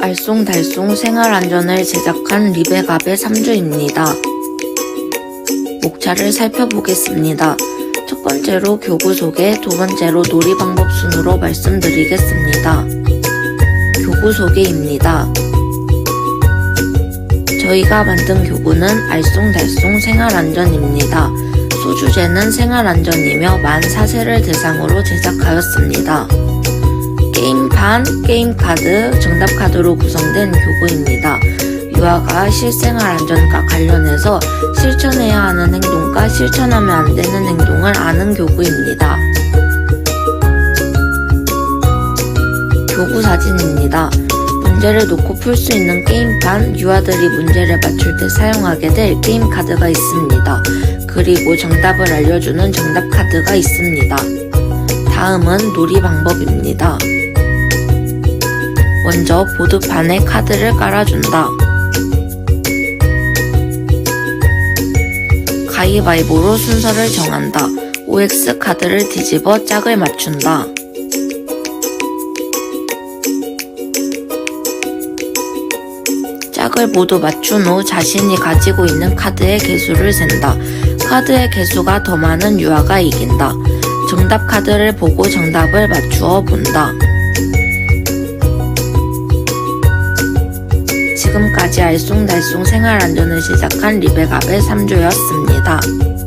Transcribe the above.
알쏭달쏭 생활안전을 제작한 리베갑의 3주입니다. 목차를 살펴보겠습니다. 첫 번째로 교구 소개, 두 번째로 놀이 방법 순으로 말씀드리겠습니다. 교구 소개입니다. 저희가 만든 교구는 알쏭달쏭 생활안전입니다. 소주제는 생활안전이며 만 4세를 대상으로 제작하였습니다. 게임판, 게임 카드, 정답 카드로 구성된 교구입니다. 유아가 실생활 안전과 관련해서 실천해야 하는 행동과 실천하면 안 되는 행동을 아는 교구입니다. 교구 사진입니다. 문제를 놓고 풀 수 있는 게임판, 유아들이 문제를 맞출 때 사용하게 될 게임 카드가 있습니다. 그리고 정답을 알려주는 정답 카드가 있습니다. 다음은 놀이 방법입니다. 먼저 보드판에 카드를 깔아준다. 가위바위보로 순서를 정한다. OX 카드를 뒤집어 짝을 맞춘다. 짝을 모두 맞춘 후 자신이 가지고 있는 카드의 개수를 센다. 카드의 개수가 더 많은 유아가 이긴다. 정답 카드를 보고 정답을 맞추어 본다. 지금까지 알쏭달쏭 생활 안전을 시작한 리베갑의 3주였습니다.